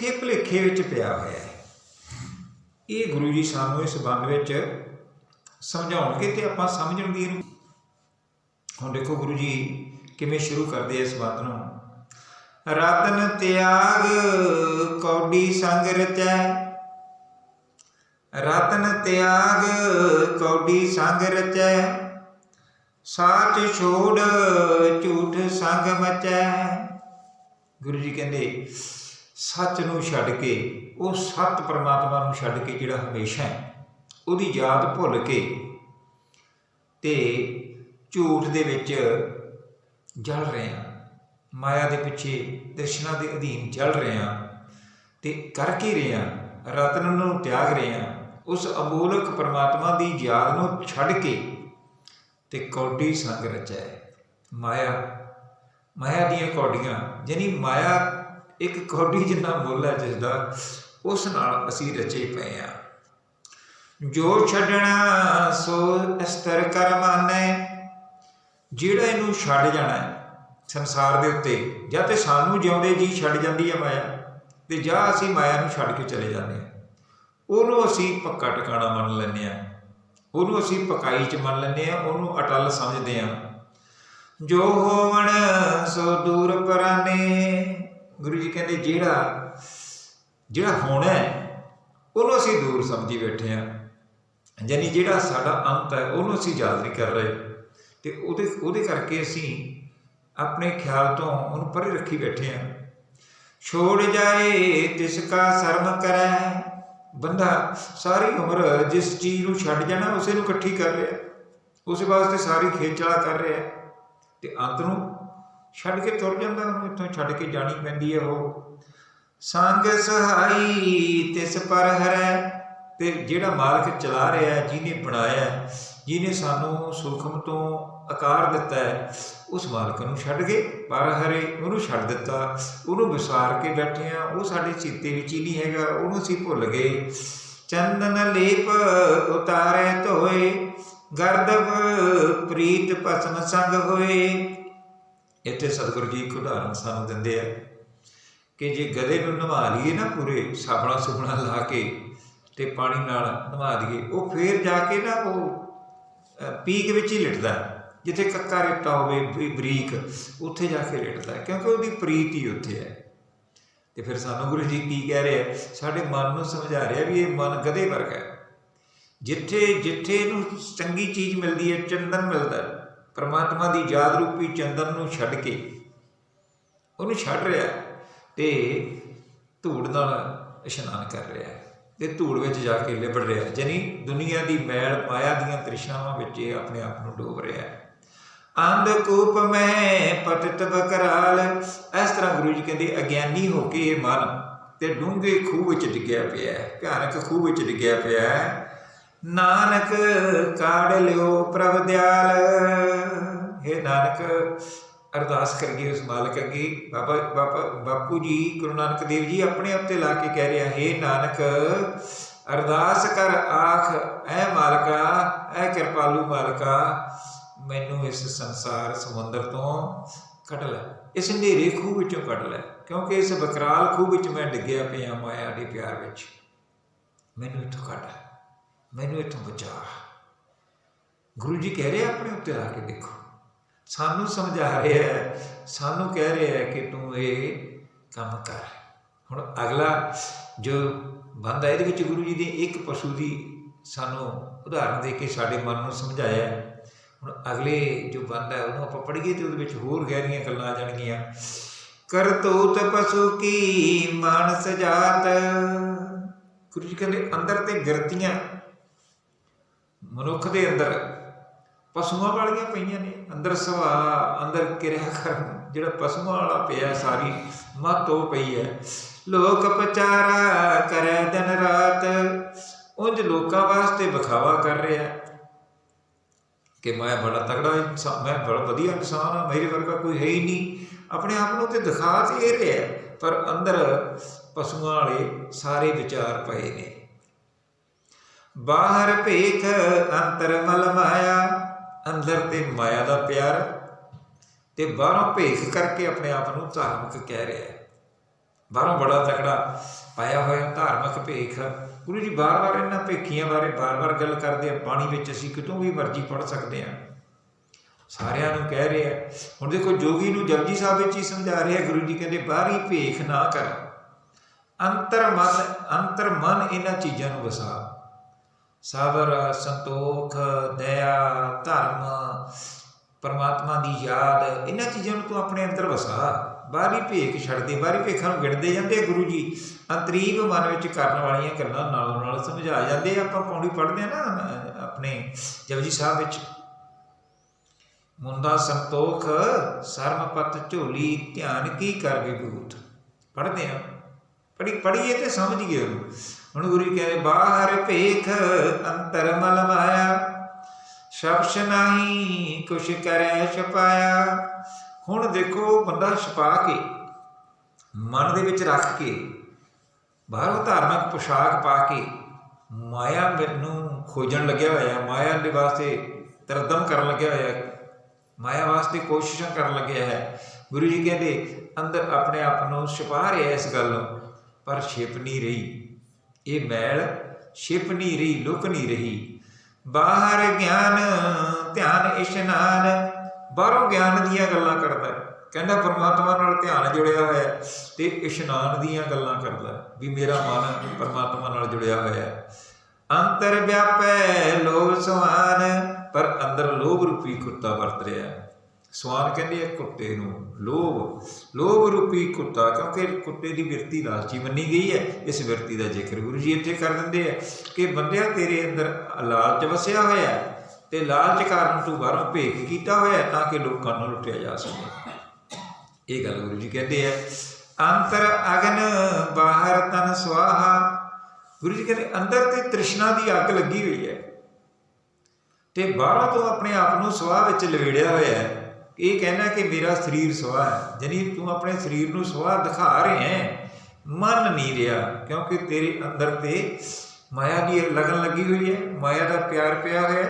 ਮਿੱਠੇ ਭੁਲੇਖੇ ਵਿੱਚ ਪਿਆ ਹੋਇਆ ਹੈ। ਇਹ ਗੁਰੂ ਜੀ ਸਾਨੂੰ ਇਸ ਬੰਦ ਵਿੱਚ ਸਮਝਾਉਣਗੇ ਤੇ ਆਪਾਂ ਸਮਝਣਗੇ ਇਹਨੂੰ ਹੁਣ ਦੇਖੋ ਗੁਰੂ ਜੀ ਕਿਵੇਂ ਸ਼ੁਰੂ ਕਰਦੇ ਆ ਇਸ ਬਾਤ ਨੂੰ। ਰਤਨ ਤਿਆਗ ਕੌਡੀ ਸੰਗ ਰਚੈ। ਰਤਨ ਤਿਆਗ ਕੌਡੀ ਸੰਗ ਰਚੈ। ਸਾਚ ਛੋੜ ਝੂਠ ਸੰਗ ਮਚੈ। ਗੁਰੂ ਜੀ ਕਹਿੰਦੇ ਸੱਚ ਨੂੰ ਛੱਡ ਕੇ, ਉਹ ਸਤ ਪਰਮਾਤਮਾ ਨੂੰ ਛੱਡ ਕੇ ਜਿਹੜਾ ਹਮੇਸ਼ਾ ਹੈ, ਉਹਦੀ ਯਾਦ ਭੁੱਲ ਕੇ ਤੇ ਝੂਠ ਦੇ ਵਿੱਚ ਜਲ ਰਹੇ ਹਾਂ। ਮਾਇਆ ਦੇ ਪਿੱਛੇ ਦਰਸ਼ਨਾਂ ਦੇ ਅਧੀਨ ਜਲ ਰਹੇ ਹਾਂ ਤੇ ਕਰ ਕੀ ਰਹੇ ਹਾਂ, ਰਤਨ ਨੂੰ ਤਿਆਗ ਰਹੇ ਹਾਂ, ਉਸ ਅਮੋਲਕ ਪਰਮਾਤਮਾ ਦੀ ਯਾਦ ਨੂੰ ਛੱਡ ਕੇ ਤੇ ਕੌਡੀ ਸੰਗ ਰਚੈ ਮਾਇਆ ਮਾਇਆ ਦੀਆਂ ਕੌਡੀਆਂ, ਯਾਨੀ ਮਾਇਆ ਇੱਕ ਕੌਡੀ ਜਿੰਨਾ ਮੁੱਲ ਹੈ ਜਿਸ ਦਾ ਉਸ ਨਾਲ ਅਸੀਂ ਰਚੇ ਪਏ ਆ ਜੋ ਛੱਡਣਾ ਸੋ ਅਸਤਰ ਕਰ ਜਿਹੜਾ ਇਹਨੂੰ ਛੱਡ ਜਾਣਾ ਹੈ ਸੰਸਾਰ ਦੇ ਉੱਤੇ, ਜਾਂ ਤੇ ਸਾਨੂੰ ਜਿਉਂਦੇ ਜੀ ਛੱਡ ਜਾਂਦੀ ਹੈ ਮਾਇਆ, ਤੇ ਜਾਂ ਅਸੀਂ ਮਾਇਆ ਨੂੰ ਛੱਡ ਕੇ ਚਲੇ ਜਾਂਦੇ ਹਾਂ। ਉਹਨੂੰ ਅਸੀਂ ਪੱਕਾ ਟਿਕਾਣਾ ਮੰਨ ਲੈਂਦੇ ਹਾਂ। ਉਹਨੂੰ ਅਸੀਂ ਪਕਾਈ ਚ ਮੰਨ ਲੈਂਦੇ ਹਾਂ, ਉਹਨੂੰ ਅਟਲ ਸਮਝਦੇ ਹਾਂ। ਜੋ ਹੋਵਣ ਸੋ ਦੂਰ ਪਰਾਨੇ ਗੁਰੂ ਜੀ ਕਹਿੰਦੇ ਜਿਹੜਾ ਜਿਹੜਾ ਹੋਣਾ ਹੈ, ਉਹਨੂੰ ਅਸੀਂ ਦੂਰ ਸਮਝੀ ਬੈਠੇ ਹਾਂ। ਯਾਨੀ ਜਿਹੜਾ ਸਾਡਾ ਅੰਤ ਹੈ, ਉਹਨੂੰ ਅਸੀਂ ਯਾਦ ਨਹੀਂ ਕਰ ਰਹੇ। ਤੇ ਉਹਦੇ ਉਹਦੇ ਕਰਕੇ ਅਸੀਂ ਆਪਣੇ ਖਿਆਲ ਤੋਂ ਉਹਨੂੰ ਪਰੇ ਰੱਖੀ ਬੈਠੇ ਹਾਂ। ਛੋੜ ਜਾਏ ਤਿਸ ਕਾ ਸ਼ਰਮ ਕਰੈ। ਬੰਦਾ ਸਾਰੀ ਉਮਰ ਜਿਸ ਚੀਜ਼ ਨੂੰ ਛੱਡ ਜਾਣਾ, ਉਸੇ ਨੂੰ ਇਕੱਠੀ ਕਰ ਰਿਹਾ। ਉਸੇ ਵਾਸਤੇ ਸਾਰੀ ਖੇਚਲਾ ਕਰ ਰਿਹਾ। ਤੇ ਅੰਤ ਨੂੰ ਛੱਡ ਕੇ ਤੁਰ ਜਾਂਦਾ ਉਹਨੂੰ ਇੱਥੋਂ ਛੱਡ ਕੇ ਜਾਣੀ ਪੈਂਦੀ ਹੈ ਉਹ। ਸੰਗ ਸਹਾਈ ਤਿਸ ਪਰ ਹਰੈ। ਤੇ ਜਿਹੜਾ ਮਾਲਕ ਚਲਾ ਰਿਹਾ ਹੈ ਜਿਹਨੇ ਬਣਾਇਆ ਹੈ, ਜਿਹਨੇ ਸਾਨੂੰ ਸੁਖਮ ਤੋਂ ਆਕਾਰ ਦਿੱਤਾ ਹੈ ਉਸ ਮਾਲਕ ਨੂੰ ਛੱਡ ਕੇ ਪਰ ਹਰੇ ਉਹਨੂੰ ਛੱਡ ਦਿੱਤਾ। ਉਹਨੂੰ ਵਿਸਾਰ ਕੇ ਬੈਠੇ ਆ ਉਹ ਸਾਡੇ ਚਿੱਤੇ ਵਿੱਚ ਹੀ ਨਹੀਂ ਹੈਗਾ ਉਹਨੂੰ ਅਸੀਂ ਭੁੱਲ ਗਏ। ਚੰਦਨ ਲੇਪ ਉਤਾਰੇ ਧੋਏ ਗਰਦਬ ਪ੍ਰੀਤ ਭਸਮ ਸੰਗ ਹੋਏ। ਇੱਥੇ ਸਤਿਗੁਰੂ ਜੀ ਇੱਕ ਉਦਾਹਰਨ ਸਾਨੂੰ ਦਿੰਦੇ ਆ ਕਿ ਜੇ ਗਧੇ ਨੂੰ ਨਵਾ ਲਈਏ ਨਾ ਪੂਰੇ ਸਾਬਣਾ ਸੁਬਣਾ ਲਾ ਕੇ ਤੇ ਪਾਣੀ ਨਾਲ ਨਵਾ ਦਈਏ ਉਹ ਫੇਰ ਜਾ ਕੇ ਨਾ ਉਹ ਪੀਕ ਵਿੱਚ ਹੀ ਲਿਟਦਾ ਜਿੱਥੇ ਕੱਕਾ ਰੇਤਾ ਹੋਵੇ ਬਰੀ- ਬਰੀਕ ਉੱਥੇ ਜਾ ਕੇ ਲਿਟਦਾ ਕਿਉਂਕਿ ਉਹਦੀ ਪ੍ਰੀਤ ਹੀ ਉੱਥੇ ਹੈ। ਤੇ ਫਿਰ ਸਾਨੂੰ ਗੁਰੂ ਜੀ ਕੀ ਕਹਿ ਰਹੇ ਆ? ਸਾਡੇ ਮਨ ਨੂੰ ਸਮਝਾ ਰਿਹਾ ਵੀ ਇਹ ਮਨ ਗਧੇ ਵਰਗਾ ਹੈ। ਜਿੱਥੇ ਜਿੱਥੇ ਇਹਨੂੰ ਚੰਗੀ ਚੀਜ਼ ਮਿਲਦੀ ਹੈ ਚੰਦਨ ਮਿਲਦਾ ਹੈ, ਪਰਮਾਤਮਾ ਦੀ ਯਾਦ ਰੂਪੀ ਚੰਦਨ ਨੂੰ ਛੱਡ ਕੇ ਉਹਨੂੰ ਛੱਡ ਰਿਹਾ ਹੈ ਤੇ ਧੂੜ ਨਾਲ ਇਸ਼ਨਾਨ ਕਰ ਰਿਹਾ ਹੈ ਤੇ ਧੂੜ ਵਿੱਚ ਜਾ ਕੇ ਲਿਬੜ ਰਿਹਾ ਹੈ। ਜਾਨੀ ਦੁਨੀਆ ਦੀ ਮੈਲ ਮਾਇਆ ਦੀਆਂ ਤ੍ਰਿਸ਼ਨਾਵਾਂ ਵਿੱਚ ਇਹ ਆਪਣੇ ਆਪ ਨੂੰ ਡੋਬ ਰਿਹਾ ਹੈ। ਅੰਧ ਕੂਪ ਮੈਂ ਪਤਿਤ ਬਕਰਾਲ, ਇਸ ਤਰ੍ਹਾਂ ਗੁਰੂ ਜੀ ਕਹਿੰਦੇ, ਅਗਿਆਨੀ ਹੋ ਕੇ ਇਹ ਮਨ ਤੇ ਡੂੰਘੇ ਖੂਹ ਵਿੱਚ ਡਿੱਗਿਆ ਪਿਆ ਹੈ। ਭਿਆਨਕ ਖੂਹ ਵਿੱਚ ਡਿੱਗਿਆ ਪਿਆ ਹੈ। ਨਾਨਕ ਕਾੜ ਲਿਓ ਪ੍ਰਭ ਦਿਆਲ। हे ਨਾਨਕ, ਅਰਦਾਸ ਕਰੀਏ ਉਸ ਮਾਲਕ ਅੱਗੇ। ਬਾਬਾ ਬਾਬਾ, ਬਾਪੂ ਜੀ, ਗੁਰੂ ਨਾਨਕ ਦੇਵ ਜੀ ਆਪਣੇ ਆਪ ਤੇ ਲਾ ਕੇ ਕਹਿ ਰਿਹਾ, ਹੈ ਨਾਨਕ, ਅਰਦਾਸ ਕਰ ਆਖ, ਐ ਮਾਲਕਾ, ਐ ਕਿਰਪਾਲੂ ਮਾਲਕਾ, ਮੈਨੂੰ ਇਸ ਸੰਸਾਰ ਸਮੁੰਦਰ ਤੋਂ ਕੱਢ ਲੈ। ਇਸ ਹਨੇਰੇ ਖੂਹ ਵਿੱਚੋਂ ਕੱਢ ਲੈ, ਕਿਉਂਕਿ ਇਸ ਬਕਰਾਲ ਖੂਹ ਵਿੱਚ ਮੈਂ ਡਿੱਗਿਆ ਪਿਆ ਮਾਇਆ ਦੇ ਪਿਆਰ ਵਿੱਚ। ਮੈਨੂੰ ਇੱਥੋਂ ਕੱਢ ਮੈਨੂੰ ਇੱਥੋਂ ਬਚਾ। ਗੁਰੂ ਜੀ ਕਹਿ ਰਹੇ ਆਪਣੇ ਉੱਤੇ ਆ ਕੇ ਦੇਖੋ। ਸਾਨੂੰ ਸਮਝਾ ਰਿਹਾ ਹੈ ਸਾਨੂੰ ਕਹਿ ਰਿਹਾ ਹੈ ਕਿ ਤੂੰ ਇਹ ਕੰਮ ਕਰ। ਹੁਣ ਅਗਲਾ ਜੋ ਬੰਦਾ ਇਹਦੇ ਵਿੱਚ ਗੁਰੂ ਜੀ ਦੇ ਇੱਕ ਪਸ਼ੂ ਦੀ ਸਾਨੂੰ ਉਦਾਹਰਨ ਦੇ ਕੇ ਸਾਡੇ ਮਨ ਨੂੰ ਸਮਝਾਇਆ। ਹੁਣ ਅਗਲੇ ਜੋ ਬੰਦਾ ਹੈ ਉਹਨੂੰ ਆਪਾਂ ਪੜ੍ਹੀਏ ਤੇ ਉਹਦੇ ਵਿੱਚ ਹੋਰ ਗਹਿਰੀਆਂ ਗੱਲਾਂ ਆ ਜਾਣਗੀਆਂ। ਕਰਤੂਤ ਪਸ਼ੂ ਕੀ ਮਨ ਜਾਤ? ਗੁਰੂ ਜੀ ਕਹਿੰਦੇ, ਅੰਦਰ ਤੇ ਗਿਰਤੀਆਂ ਮਨੁੱਖ ਦੇ ਅੰਦਰ ਪਸ਼ੂਆਂ ਵਾਲੀਆਂ ਪਈਆਂ ਨੇ, ਅੰਦਰ ਸੁਭਾਅ ਅੰਦਰ ਕਿਰਿਆ ਕਰਨ। ਜਿਹੜਾ ਪਸ਼ੂਆਂ ਵਾਲਾ ਪਿਆ ਸਾਰੀ ਮੱਤ ਪਈ ਹੈ। ਲੋਕ ਪਚਾਰਾ ਕਰੇ ਦਿਨ ਰਾਤ। ਉਂਝ ਲੋਕਾਂ ਵਾਸਤੇ ਵਿਖਾਵਾ ਕਰ ਰਿਹਾ ਕਿ ਮੈਂ ਬੜਾ ਤਗੜਾ ਇਨਸਾਨ, ਮੈਂ ਬੜਾ ਵਧੀਆ ਇਨਸਾਨ ਹਾਂ, ਮੇਰੇ ਵਰਗਾ ਕੋਈ ਹੈ ਹੀ ਨਹੀਂ। ਆਪਣੇ ਆਪ ਨੂੰ ਤੇ ਦਿਖਾ ਤੇ ਇਹ ਰਿਹਾ ਪਰ ਅੰਦਰ ਪਸ਼ੂਆਂ ਵਾਲੇ ਸਾਰੇ ਵਿਚਾਰ ਪਏ ਨੇ। ਬਾਹਰ ਭੇਖ, ਅੰਤਰ ਮਲ ਮਾਇਆ। ਅੰਦਰ ਤੇ ਮਾਇਆ ਦਾ ਪਿਆਰ। ਤੇ ਬਾਹਰੋਂ ਭੇਖ ਕਰਕੇ ਆਪਣੇ ਆਪ ਨੂੰ ਧਾਰਮਿਕ ਕਹਿ ਰਿਹਾ ਹੈ। ਬਾਹਰੋਂ ਬੜਾ ਤਕੜਾ ਪਾਇਆ ਹੋਇਆ ਧਾਰਮਿਕ ਭੇਖ। ਗੁਰੂ ਜੀ ਬਾਰ-ਬਾਰ ਇਹਨਾਂ ਭੇਖੀਆਂ ਬਾਰੇ ਬਾਰ-ਬਾਰ ਗੱਲ ਕਰਦੇ ਆ। ਬਾਣੀ ਵਿੱਚ ਅਸੀਂ ਕਿਤੋਂ ਵੀ ਮਰਜ਼ੀ ਪੜ ਸਕਦੇ ਆ ਸਾਰਿਆਂ ਨੂੰ ਕਹਿ ਰਿਹਾ ਹੁਣ ਦੇਖੋ, ਜੋਗੀ ਨੂੰ ਜਪਜੀ ਸਾਹਿਬ ਵਿੱਚ ਹੀ ਸਮਝਾ ਰਿਹਾ ਗੁਰੂ ਜੀ ਕਹਿੰਦੇ, ਬਾਹਰੀ ਭੇਖ ਨਾ ਕਰ। ਅੰਤਰ ਮਨ ਅੰਤਰ ਮਨ ਇਹਨਾਂ ਚੀਜ਼ਾਂ ਨੂੰ ਵਸਾ। ਸਬਰ ਸੰਤੋਖ, ਦਇਆ, ਧਰਮ, ਪਰਮਾਤਮਾ ਦੀ ਯਾਦ, ਇਹਨਾਂ ਚੀਜ਼ਾਂ ਨੂੰ ਤੂੰ ਆਪਣੇ ਅੰਦਰ ਵਸਾ। ਬਾਹਰੀ ਭੇਖ ਛੱਡਦੇ, ਬਾਹਰੀ ਭੇਖਾਂ ਨੂੰ ਗਿਣਦੇ ਜਾਂਦੇ ਆ ਗੁਰੂ ਜੀ। ਅੰਤਰੀਵ ਮਨ ਵਿੱਚ ਕਰਨ ਵਾਲੀਆਂ ਗੱਲਾਂ ਨਾਲੋਂ ਨਾਲ ਸਮਝਾ ਜਾਂਦੇ ਆ। ਆਪਾਂ ਪੌੜੀ ਪੜ੍ਹਦੇ ਆ ਨਾ ਆਪਣੇ ਜਪਜੀ ਸਾਹਿਬ ਵਿੱਚ। ਮੁੰਦਾ ਸੰਤੋਖ, ਸਰਮਪਤ ਝੋਲੀ, ਧਿਆਨ ਕੀ ਕਰ ਵਿਭੂਤ ਪੜ੍ਹਦੇ ਆ। ਪੜੀ ਪੜੀਏ ਤੇ ਸਮਝੀਏ ਉਹਨੂੰ। ਹੁਣ ਗੁਰੂ ਜੀ ਕਹਿੰਦੇ ਬਾਹਰ ਭੇਖ ਅੰਤਰ ਮਲ ਮਾਇਆ, ਸ਼ਬਸ਼ ਨਹੀਂ ਕੁਛ ਕਰੈ ਛਪਾਇਆ। ਹੁਣ ਦੇਖੋ ਬੰਦਾ ਛਪਾ ਕੇ, ਮਨ ਦੇ ਵਿੱਚ ਰੱਖ ਕੇ, ਬਾਹਰੋਂ ਧਾਰਮਿਕ ਪੋਸ਼ਾਕ ਪਾ ਕੇ, ਮਾਇਆ ਮੈਨੂੰ ਖੋਜਣ ਲੱਗਿਆ ਹੋਇਆ, ਮਾਇਆ ਦੇ ਵਾਸਤੇ ਤਰਦਮ ਕਰਨ ਲੱਗਿਆ ਹੋਇਆ, ਮਾਇਆ ਵਾਸਤੇ ਕੋਸ਼ਿਸ਼ਾਂ ਕਰਨ ਲੱਗਿਆ ਹੈ। ਗੁਰੂ ਜੀ ਕਹਿੰਦੇ, ਅੰਦਰ ਆਪਣੇ ਆਪ ਨੂੰ ਛਪਾ ਰਿਹਾ ਇਸ ਗੱਲ ਨੂੰ, ਪਰ ਛਿਪ ਨਹੀਂ ਰਹੀ। ਇਹ ਮੈਲ ਛਿਪ ਨਹੀਂ ਰਹੀ, ਲੁਕ ਨਹੀਂ ਰਹੀ। ਬਾਹਰ ਗਿਆਨ, ਧਿਆਨ ਇਸ਼ਨਾਨ ਬਾਹਰੋਂ ਗਿਆਨ ਦੀਆਂ ਗੱਲਾਂ ਕਰਦਾ ਕਹਿੰਦਾ ਪਰਮਾਤਮਾ ਨਾਲ ਧਿਆਨ ਜੁੜਿਆ ਹੋਇਆ ਹੈ ਤੇ ਇਸ਼ਨਾਨ ਦੀਆਂ ਗੱਲਾਂ ਕਰਦਾ ਵੀ ਮੇਰਾ ਮਨ ਪਰਮਾਤਮਾ ਨਾਲ ਜੁੜਿਆ ਹੋਇਆ ਅੰਤਰ ਵਿਆਪੈ ਲੋਭ ਸਵਾਨ ਪਰ ਅੰਦਰ ਲੋਭ ਰੂਪੀ ਕੁੱਤਾ ਵਰਤ ਰਿਹਾ ਹੈ ਕਹਿੰਦੇ ਆ ਕੁੱਤੇ ਨੂੰ, ਲੋਭ ਲੋਭ ਰੂਪੀ ਕੁੱਤਾ, ਕਿਉਂਕਿ ਕੁੱਤੇ ਦੀ ਬਿਰਤੀ ਲਾਲਚੀ ਮੰਨੀ ਗਈ ਹੈ, ਇਸ ਬਿਰਤੀ ਦਾ ਜ਼ਿਕਰ ਗੁਰੂ ਜੀ ਇੱਥੇ ਕਰ ਦਿੰਦੇ ਆ ਕਿ ਬੰਦਿਆ ਤੇਰੇ ਅੰਦਰ ਲਾਲਚ ਵਸਿਆ ਹੋਇਆ ਹੈ ਤੇ ਲਾਲਚ ਕਾਰਨ ਤੂੰ ਬਾਹਰੋਂ ਭੇਖ ਕੀਤਾ ਹੋਇਆ ਤਾਂ ਕਿ ਲੋਕਾਂ ਨੂੰ ਲੁੱਟਿਆ ਜਾ ਸਕੇ। ਇਹ ਗੱਲ ਗੁਰੂ ਜੀ ਕਹਿੰਦੇ ਆ। ਅੰਤਰ ਅਗਨ, ਬਾਹਰ ਤਨ ਸਵਾਹਾ। ਗੁਰੂ ਜੀ ਕਹਿੰਦੇ, ਅੰਦਰ ਤੇ ਤ੍ਰਿਸ਼ਨਾ ਦੀ ਅੱਗ ਲੱਗੀ ਹੋਈ ਹੈ। ਤੇ ਬਾਹਰੋਂ ਤੋਂ ਆਪਣੇ ਆਪ ਨੂੰ ਸਵਾਹ ਵਿੱਚ ਲਵੇੜਿਆ ਹੋਇਆ ਹੈ। ਇਹ ਕਹਿਣਾ ਕਿ ਮੇਰਾ ਸਰੀਰ ਸਵਾਹ ਹੈ। ਜਾਨੀ ਤੂੰ ਆਪਣੇ ਸਰੀਰ ਨੂੰ ਸਵਾਹ ਦਿਖਾ ਰਿਹਾ ਹੈ। ਮਨ ਨਹੀਂ ਰਿਹਾ, ਕਿਉਂਕਿ ਤੇਰੇ ਅੰਦਰ ਤੇ ਮਾਇਆ ਦੀ ਲਗਨ ਲੱਗੀ ਹੋਈ ਹੈ। ਮਾਇਆ ਦਾ ਪਿਆਰ ਪਿਆ ਹੋਇਆ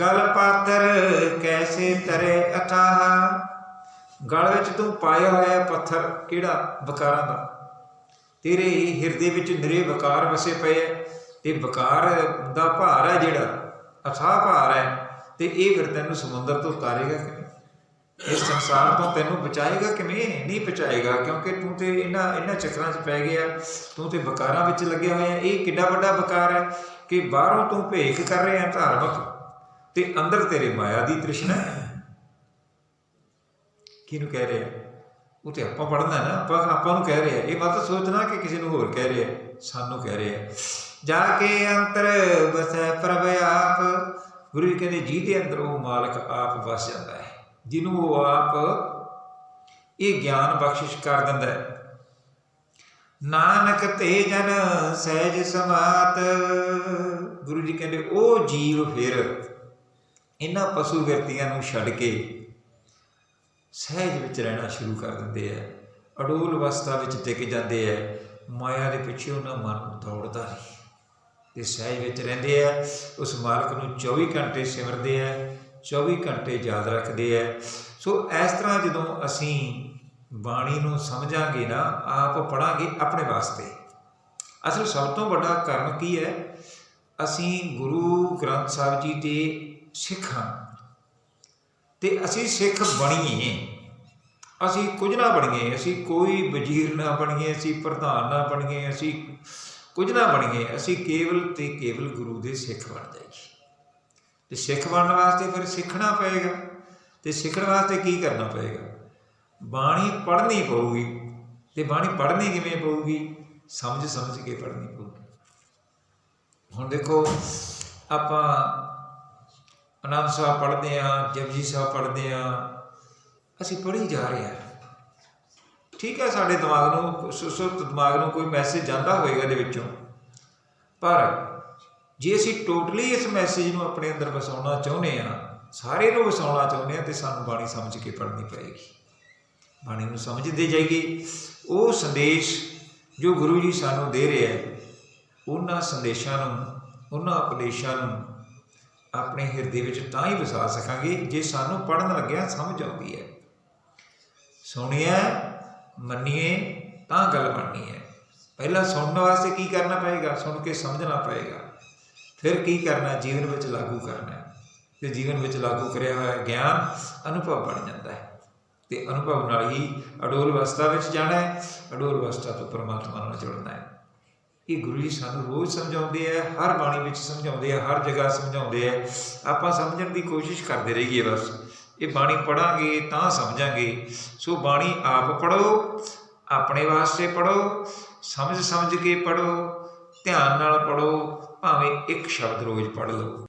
ਗਲ ਪਾਤਰ ਕੈਸੇ ਤਰੇ ਅਥਾਹ? ਗਲ ਵਿੱਚ ਤੂੰ ਪਾਇਆ ਹੋਇਆ ਪੱਥਰ ਕਿਹੜਾ? ਵਿਕਾਰਾਂ ਦਾ। ਤੇਰੇ ਹਿਰਦੇ ਵਿੱਚ ਨਿਰੇ ਵਿਕਾਰ ਵਸੇ ਪਏ ਹੈ। ਤੇ ਵਿਕਾਰ ਦਾ ਭਾਰ ਹੈ ਜਿਹੜਾ, ਅਥਾਹ ਭਾਰ ਹੈ। ਤੇ ਇਹ ਫਿਰ ਤੈਨੂੰ ਸਮੁੰਦਰ ਤੋਂ ਉਤਾਰੇਗਾ ਕਿਵੇਂ? ਇਸ ਸੰਸਾਰ ਤੋਂ ਤੈਨੂੰ ਬਚਾਏਗਾ ਕਿਵੇਂ? ਨਹੀਂ ਬਚਾਏਗਾ, ਕਿਉਂਕਿ ਤੂੰ ਤੇ ਇਹਨਾਂ ਇਹਨਾਂ ਚੱਕਰਾਂ 'ਚ ਪੈ ਗਿਆ, ਤੂੰ ਤੇ ਵਿਕਾਰਾਂ ਵਿੱਚ ਲੱਗਿਆ ਹੋਇਆ। ਇਹ ਕਿੱਡਾ ਵੱਡਾ ਵਿਕਾਰ ਹੈ ਕਿ ਬਾਹਰੋਂ ਤੂੰ ਭੇਖ ਕਰ ਰਿਹਾ ਧਾਰਮਿਕ ਤੇ ਅੰਦਰ ਤੇਰੇ ਮਾਇਆ ਦੀ ਤ੍ਰਿਸ਼ਨਾ ਕਿਹਨੂੰ ਕਹਿ ਰਿਹਾ? ਉਹ ਤੇ ਆਪਾਂ ਪੜਨਾ ਨਾ, ਆਪਾਂ ਆਪਾਂ ਨੂੰ ਕਹਿ ਰਿਹਾ। ਇਹ ਮਤ ਸੋਚਣਾ ਕਿ ਕਿਸੇ ਨੂੰ ਹੋਰ ਕਹਿ ਰਿਹਾ। ਸਾਨੂੰ ਕਹਿ ਰਿਹਾ। ਜਾ ਕੇ ਅੰਤਰ ਬਸੈ ਪ੍ਰਭ ਆਪ, ਗੁਰੂ ਕਹਿੰਦੇ, ਜੀ ਦੇ ਅੰਦਰ ਉਹ ਮਾਲਕ ਆਪ ਵਸ ਜਾਂਦਾ ਹੈ। ਜਿਹਨੂੰ ਉਹ ਆਪ ਇਹ ਗਿਆਨ ਬਖਸ਼ਿਸ਼ ਕਰ ਦਿੰਦਾ ਹੈ। ਨਾਨਕ ਤੇ ਜਨ ਸਹਿਜ ਸਮਾਤ। ਗੁਰੂ ਜੀ ਕਹਿੰਦੇ, ਉਹ ਜੀਵ ਫਿਰ ਇਹਨਾਂ ਪਸ਼ੂ ਵਿਰਤੀਆਂ ਨੂੰ ਛੱਡ ਕੇ ਸਹਿਜ ਵਿੱਚ ਰਹਿਣਾ ਸ਼ੁਰੂ ਕਰ ਦਿੰਦੇ ਆ। ਅਡੋਲ ਅਵਸਥਾ ਵਿੱਚ ਟਿਕ ਜਾਂਦੇ ਆ। ਮਾਇਆ ਦੇ ਪਿੱਛੇ ਉਹਨਾਂ ਮਨ ਦੌੜਦਾ ਨਹੀਂ ਤੇ ਸਹਿਜ ਵਿੱਚ ਰਹਿੰਦੇ ਆ। ਉਸ ਮਾਲਕ ਨੂੰ 24 ਘੰਟੇ ਸਿਮਰਦੇ ਆ। 24 ਘੰਟੇ ਯਾਦ ਰੱਖਦੇ ਆ ਸੋ ਇਸ ਤਰ੍ਹਾਂ ਜਦੋਂ ਅਸੀਂ ਬਾਣੀ ਨੂੰ ਸਮਝਾਂਗੇ ਨਾ, ਆਪ ਪੜਾਂਗੇ ਆਪਣੇ ਵਾਸਤੇ। ਅਸਲ ਸਭ ਤੋਂ ਵੱਡਾ ਕਰਮ ਕੀ ਹੈ ਅਸੀਂ ਗੁਰੂ ਗ੍ਰੰਥ ਸਾਹਿਬ ਜੀ ਦੇ ਸਿੱਖ ਹਾਂ। ਤੇ ਅਸੀਂ ਸਿੱਖ ਬਣੀਏ। ਅਸੀਂ ਕੁਝ ਨਾ ਬਣੀਏ, ਅਸੀਂ ਕੋਈ ਵਜ਼ੀਰ ਨਾ ਬਣੀਏ, ਅਸੀਂ ਪ੍ਰਧਾਨ ਨਾ ਬਣੀਏ, ਅਸੀਂ ਕੁਝ ਨਾ ਬਣੀਏ, ਅਸੀਂ ਕੇਵਲ ਤੇ ਕੇਵਲ ਗੁਰੂ ਦੇ ਸਿੱਖ ਬਣ ਜਾਈਏ। ਤੇ ਸਿੱਖ ਬਣਨ ਵਾਸਤੇ ਫਿਰ ਸਿੱਖਣਾ ਪਏਗਾ। ਤੇ ਸਿੱਖਣ ਵਾਸਤੇ ਕੀ ਕਰਨਾ ਪਏਗਾ? ਬਾਣੀ ਪੜ੍ਹਨੀ ਪਊਗੀ। ਤੇ ਬਾਣੀ ਪੜ੍ਹਨੀ ਕਿਵੇਂ ਪਊਗੀ? ਸਮਝ ਸਮਝ ਕੇ ਪੜ੍ਹਨੀ ਪਊਗੀ। ਹੁਣ ਦੇਖੋ, ਆਪਾਂ ਅਨੰਦ ਸਾਹਿਬ ਪੜ੍ਹਦੇ ਆ ਜਪਜੀ ਸਾਹਿਬ ਪੜ੍ਹਦੇ ਆ ਅਸੀਂ ਪੜ੍ਹੀ ਜਾ ਰਹੇ ਆ ਠੀਕ ਹੈ, ਸਾਡੇ ਦਿਮਾਗ ਨੂੰ ਸੁਸੁਪਤ ਦਿਮਾਗ ਨੂੰ ਕੋਈ ਮੈਸੇਜ ਜਾਂਦਾ ਹੋਏਗਾ ਇਹਦੇ ਵਿੱਚੋਂ। ਪਰ ਜੇ ਅਸੀਂ ਟੋਟਲੀ ਇਸ ਮੈਸੇਜ ਨੂੰ ਆਪਣੇ ਅੰਦਰ ਵਸਾਉਣਾ ਚਾਹੁੰਦੇ ਆ ਸਾਰੇ ਨੂੰ ਵਸਾਉਣਾ ਚਾਹੁੰਦੇ ਆ ਤੇ ਸਾਨੂੰ ਬਾਣੀ ਸਮਝ ਕੇ ਪੜ੍ਹਨੀ ਪਏਗੀ। ਬਾਣੀ ਨੂੰ ਸਮਝਦੇ ਜਾਈਏ। ਉਹ ਸੰਦੇਸ਼ ਜੋ ਗੁਰੂ ਜੀ ਸਾਨੂੰ ਦੇ ਰਿਹਾ ਹੈ, ਉਹਨਾਂ ਸੰਦੇਸ਼ਾਂ ਨੂੰ, ਉਹਨਾਂ ਉਪਦੇਸ਼ਾਂ ਨੂੰ ਆਪਣੇ ਹਿਰਦੇ ਵਿੱਚ ਤਾਂ ਹੀ ਵਸਾ ਸਕਾਂਗੇ ਜੇ ਸਾਨੂੰ ਪੜਨ ਲੱਗਿਆ ਸਮਝ ਆਉਂਦੀ ਹੈ। ਸੁਣਿਆ, ਮੰਨੀਏ, ਤਾਂ ਗੱਲ ਬਣਨੀ ਹੈ। ਪਹਿਲਾਂ ਸੁਣਨ ਵਾਸਤੇ ਕੀ ਕਰਨਾ ਪਏਗਾ? ਸੁਣ ਕੇ ਸਮਝਣਾ ਪਏਗਾ। ਫਿਰ ਕੀ ਕਰਨਾ ਜੀਵਨ ਵਿੱਚ ਲਾਗੂ ਕਰਨਾ ਹੈ। ਤੇ ਜੀਵਨ ਵਿੱਚ ਲਾਗੂ ਕਰਿਆ ਹੋਇਆ ਗਿਆਨ ਅਨੁਭਵ ਬਣ ਜਾਂਦਾ ਹੈ। ਤੇ ਅਨੁਭਵ ਨਾਲ ਹੀ ਅਡੋਲ ਅਵਸਥਾ ਵਿੱਚ ਜਾਣਾ ਹੈ, ਅਡੋਲ ਅਵਸਥਾ ਤੋਂ ਪਰਮਾਤਮਾ ਨਾਲ ਜੁੜਨਾ ਹੈ। ਇਹ ਗੁਰੂ ਜੀ ਸਾਨੂੰ ਰੋਜ਼ ਸਮਝਾਉਂਦੇ ਆ, ਹਰ ਬਾਣੀ ਵਿੱਚ ਸਮਝਾਉਂਦੇ ਆ, ਹਰ ਜਗ੍ਹਾ ਸਮਝਾਉਂਦੇ ਆ। ਆਪਾਂ ਸਮਝਣ ਦੀ ਕੋਸ਼ਿਸ਼ ਕਰਦੇ ਰਹੀਏ ਬਸ। ਇਹ ਬਾਣੀ ਪੜਾਂਗੇ ਤਾਂ ਸਮਝਾਂਗੇ। ਸੋ ਬਾਣੀ ਆਪ ਪੜੋ, ਆਪਣੇ ਵਾਸਤੇ ਪੜੋ ਸਮਝ ਸਮਝ ਕੇ ਪੜੋ, ਧਿਆਨ ਨਾਲ ਪੜੋ ਭਾਵੇਂ ਇੱਕ ਸ਼ਬਦ ਰੋਜ਼ ਪੜ੍ਹ ਲਓ।